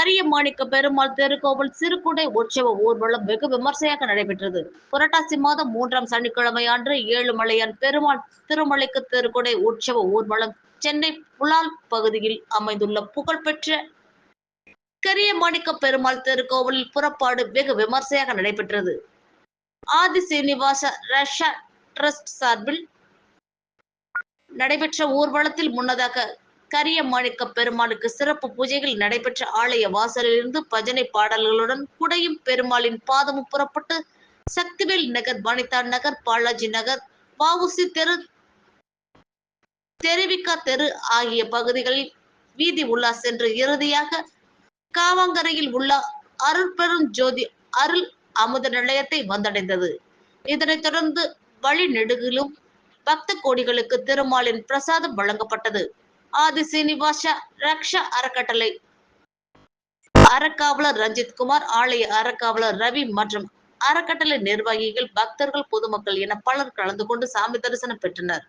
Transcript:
கரியமாணிக்க பெருமாள் திருக்கோவில் சிறுகுடை உற்சவ ஊர்வலம் வெகு விமர்சையாக நடைபெற்றது. புரட்டாசி மாதம் மூன்றாம் சனிக்கிழமை அன்று ஏழுமலையான் பெருமாள் திருமலைக்கு திருக்குடை உற்சவ ஊர்வலம் சென்னை புலால் பகுதியில் அமைந்துள்ள புகழ்பெற்ற கரியமாணிக்க பெருமாள் திருக்கோவிலில் புறப்பாடு வெகு விமர்சையாக நடைபெற்றது. ஆதி சீனிவாச ரஷ்யா ட்ரஸ்ட் சார்பில் நடைபெற்ற ஊர்வலத்தில் முன்னதாக கரிய மாணிக்க பெருமாளுக்கு சிறப்பு பூஜைகள் நடைபெற்ற ஆலய வாசலிலிருந்து பஜனை பாடல்களுடன் குடையும் பெருமாளின் பாதமும் புறப்பட்டு சக்திவேல் நகர் வனிதா நகர் பாலாஜி நகர் வஉசி தெரு தெரிவிக்கா தெரு ஆகிய பகுதிகளில் வீதி உலா சென்று இறுதியாக காவாங்கரையில் உள்ள அருள் பெரும் ஜோதி அருள் அமுத நிலையத்தை வந்தடைந்தது. இதனைத் தொடர்ந்து வழி நெடுகிலும் பக்த கோடிகளுக்கு திருமாலின் பிரசாதம் வழங்கப்பட்டது. ஆதி சீனிவாச ரக்ஷா அறக்கட்டளை. அறக்காவலர் ரஞ்சித் குமார் ஆலய அறக்காவலர் ரவி மற்றும் அறக்கட்டளை நிர்வாகிகள் பக்தர்கள் பொதுமக்கள் என பலர் கலந்து கொண்டு சாமி தரிசனம் பெற்றனர்.